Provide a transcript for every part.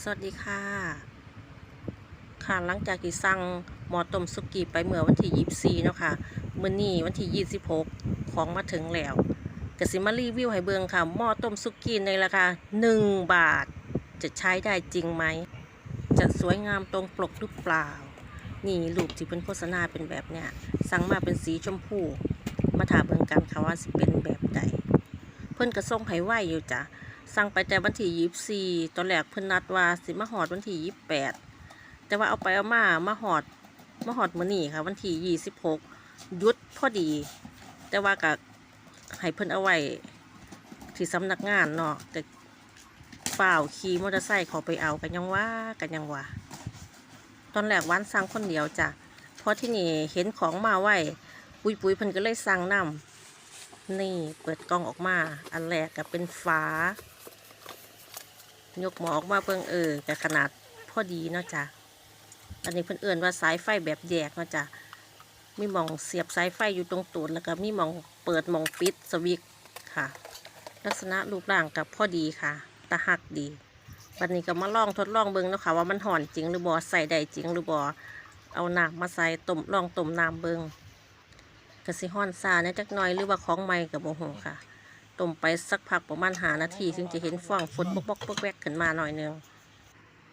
สวัสดีค่ะ ค่ะหลังจากที่สั่งหมอต้มสุกี้ไปเมื่อวันที่ 24เนาะค่ะมื้อนี้วันที่ 26 ของมาถึงแล้วก็สิมารีวิวให้เบิ่งค่ะ หม้อต้มสุกี้ในราคา 1 บาท จะใช้ได้จริงไหม จะสวยงามตรงปกหรือเปล่า นี่รูปที่เป็นโฆษณาเป็นแบบเนี้ย สั่งมาเป็นสีชมพู มาถามเบิ่งกันค่ะว่าสิเป็นแบบใด เพิ่นก็ส่งให้ไวอยู่จ้ะ สั่งไปแต่วันที่ยี่สี่ตอนแรกเพิ่นนัดว่าสิมาหอดวันที่ยี่แปดแต่ว่าเอาไปเอามามาหอดมาหอดมื้อนี้ค่ะ วันที่ยี่สิบหกยุดพอดี แต่ว่าก็ให้เพิ่นเอาไว้ที่สำนักงานเนาะแต่เปล่าขี่มอเตอร์ไซค์เขาไปเอากันยังว่ากันยังว่าตอนแรกวันสั่งคนเดียวจ้ะเพราะที่นี่เห็นของมาไว้ปุยปุยเพิ่นก็เลยสั่งนำนี่เปิดกล้องออกมา อันแรกก็เป็นฟ้า ยกหมอออกมาเบิ่งเออกับขนาดพอดีเนาะจ้ะอันนี้เพิ่อนเอื่นว่าสายไฟแบบแยกเนาะจ้ะมีมองเสียบสายไฟอยู่ตรงตูดแล้วก็มีมองเปิดมองปิดสวิตค่ะ ลักษณะรูปร่างกับพอดีค่ะตะหักดีวันนี้ก็มาลองทดลองเบิ่งเนาะค่ะว่ามันห่อนจริงหรือบ่ใส่ได้จริงหรือบ่เอาน้ำมาใส่ต้มลองต้มน้ำเบิ่งกสิฮ้อนซาเนี่ยจักหน่อยหรือว่าของใหม่กับโมโหค่ะ ต้มไปสักพักประมาณหานาทีถึงจะเห็นฟองฝนบกบกบกแวกขึ้นมาหน่อยนึง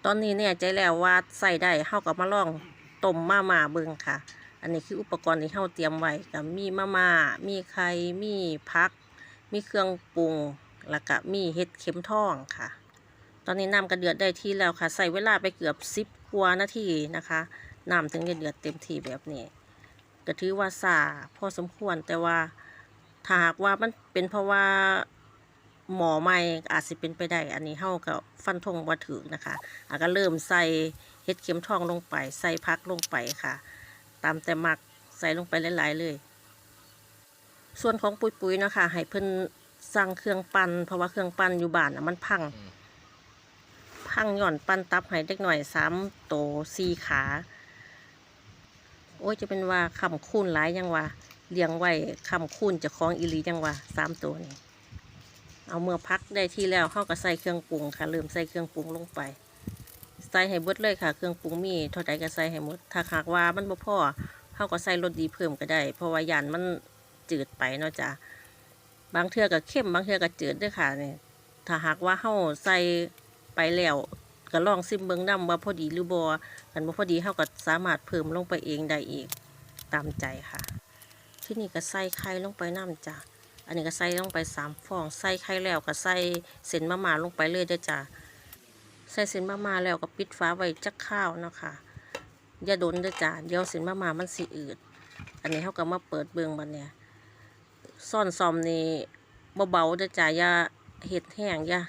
ตอนนี้เนี่ยใจแล้วว่าใส่ได้เฮากับมาล่องต้มมาม่าเบิงค่ะ อันนี้คืออุปกรณ์ที่เฮาเตรียมไว้กับมีมาม่ามีไข่มีผัก มีเครื่องปรุงแล้วก็มีเห็ดเข็มทองค่ะ ตอนนี้น้ำกระเดือดได้ที่แล้วค่ะ ใส่เวลาไปเกือบสิบกว่านาทีนะคะน้ำถึงจะเดือดเต็มที่แบบนี้ก็ถือว่าซาพอสมควรแต่ว่า ถ้าหากว่ามันเป็นเพราะว่าหมอใหม่อาจสิเป็นไปได้ อันนี้เฮากับฟันธงบ่ถือนะคะอาก็เริ่มใส่เห็ดเข็มทองลงไป ใส่พักลงไปค่ะ ตามแต่มักใส่ลงไปหลายๆเลย ส่วนของปุยๆนะคะให้เพิ่นสั่งเครื่องปั้นเพราะว่าเครื่องปั้นอยู่บ้านน่ะมันพัง พังย่อนปั้นตับให้เด็กหน่อยสามโตสี่ขา โอ้ยจะเป็นว่าคำคูณหลายยังว่า เลี้ยงไว้คำคูณจะคล้องอีหลียังว่าสามตัวนี่เอาเมื่อพักได้ที่แล้วเขาก็ใส่เครื่องปรุงค่ะเริ่มใส่เครื่องปรุงลงไป ใส่ให้เบิดเลยค่ะ เครื่องปรุงมีเท่าใดก็ใส่ให้หมด ถ้าหากว่ามันบ่พอเขาก็ใส่รสดีเพิ่มก็ได้ เพราะว่ายานมันจืดไปเนาะจ้ะบางเทื่อก็เข้มบางเทื่อก็จืดด้วยค่ะนี่ถ้าหากว่าเขาใส่ไปแล้วก็ลองซิมเบิงนํว่าพอดีหรือบ่กันบ่พอดีเขาก็สามารถเพิ่มลงไปเองได้อีกตามใจค่ะ ที่นี่ก็ใส่ไข่ลงไปน้ำจ้ะอันนี้ก็ใส่ลงไปสามฟองใส่ไข่แล้วก็ใส่เส้นมะม่าลงไปเลยเด้จ้ะใส่เส้นมะม่าแล้วก็ปิดฟ้าไว้จักข้าวนะคะอย่าโดนเด้จ้ะเดี๋ยวเส้นมะม่ามันสิอืด อันนี้เขาก็มาเปิดเบิ่งบัดเนี่ยซ่อนซอมนี่เบาๆเด้จ้ะอย่าเห็ดแห้งอย่า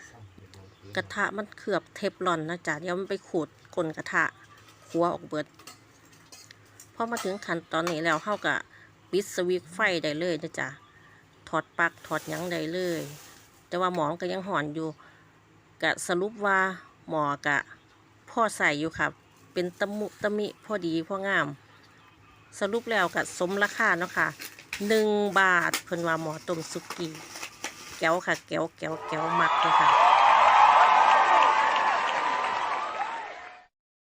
กระทะมันเคลือบเทฟลอนนะจ้ะเดี๋ยวมันไปขูดก้นกระทะขัวออกเบิดพอมาถึงขั้นตอนนี้แล้วเขาก็ ปิดสวิตช์ไฟได้เลยนะจ๊ะถอดปลั๊กถอดยังได้เลย แต่ว่าหมอก็ยังห่อนอยู่กะสรุปว่าหมอกะพ่อใส่อยู่ครับ เป็นตะมุตะมิพอดีพองาม สรุปแล้วกะสมราคาเนาะค่ะหนึ่งบาทเพิ่นว่าหมอต้มสุกี้แก้วค่ะ แก้วแก้วแก้วมักเลยค่ะ